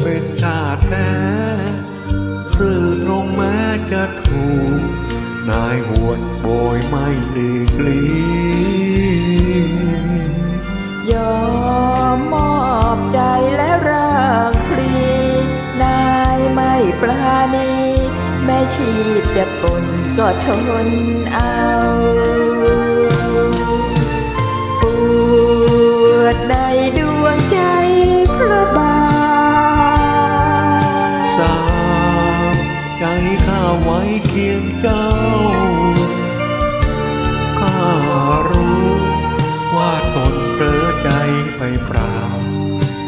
เป็นชาติแท้สื่อตรงแม้จะถูก นายหวนโบยไม่หลีกลียอมมอบใจและร่างพลีนายไม่ปราณีแม่ชีจะปนก็ทนเอา เจ้า ข้ารู้ว่าตนเพ้อใจไปเปล่า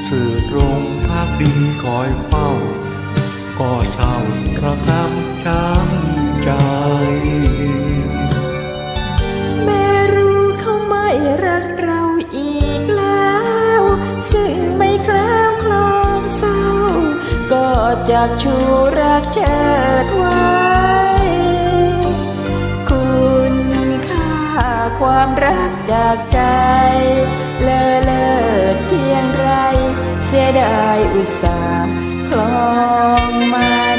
สื่อตรงภาคดีคอยเฝ้า ก็เศร้าระกำช้ำใจแม่รู้เขาไม่รักเราอีกแล้วซึ่งไม่คล้วคลองเศร้า ก็จากชูรักเชิดไว้ ความรักจากใจ เลอเลิศเพียงไร เสียดายอุตส่าห์คลองมา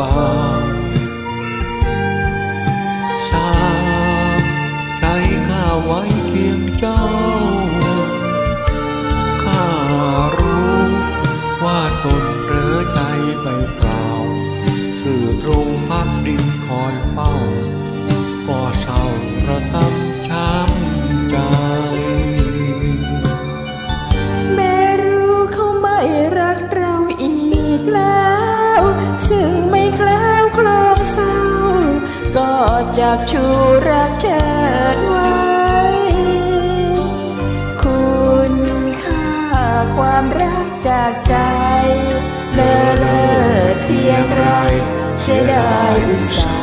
บางสาบใจข้าไว้เคียงเจ้า ข้ารู้ว่าตนเร้อใจไปเปล่า สื่อตรงพักดินคอยเฝ้า ก็จากชูรักเชิดไว้ คุณค่าความรักจากใจเลอเลิศเพียงไรเสียดายอุตส่าห์